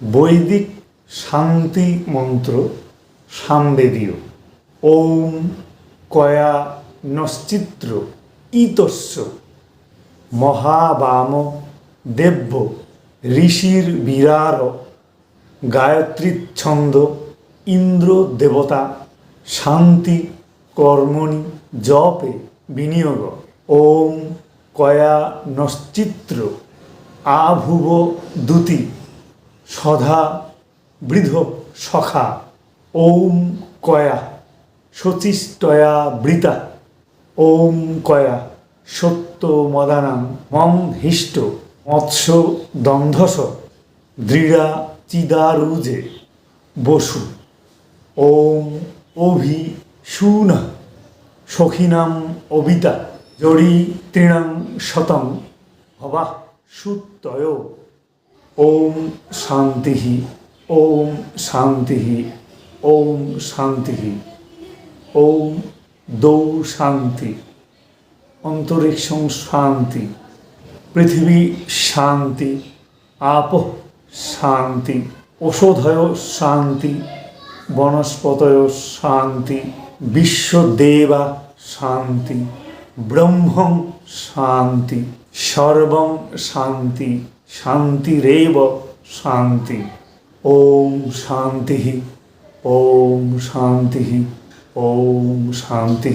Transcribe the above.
বৈদিক শান্তি মন্ত্র সামবেদীয়। ওম কয়া নশ্চিত্র ইতস্য। মহাবাম দেব্য ঋষির বিরার গায়ত্রী ছন্দ ইন্দ্র দেবতা শান্তি কর্মণি জপে বিনিয়োগ। ওম কয়া নশ্চিত্র আভুব দুতি সধা বৃধ সখা ওম কয়া শচিষ্টয়া বৃতা ওম কয়া সত্য মদানাং মম হিষ্ট মৎস্য দন্ধস দৃঢ়া চিদারুজে বসু ওম অভি সুন সখিনাম অবিতা জড়ি তৃণাং শতং ভবা সুতয় ওম শান্তি ওম শান্তি ওম শান্তি ওম দৌ শান্তি, অন্তরিক্ষ শান্তি, পৃথিবী শান্তি, আপ শান্তি ঔষধয় শান্তি, বনস্পতয় শান্তি, বিশ্বদেবা শান্তি, ব্রহ্মং শান্তি, সর্বং শান্তি শান্তিরেব শান্তি। ওম শান্তি ওম শান্তি ওম শান্তি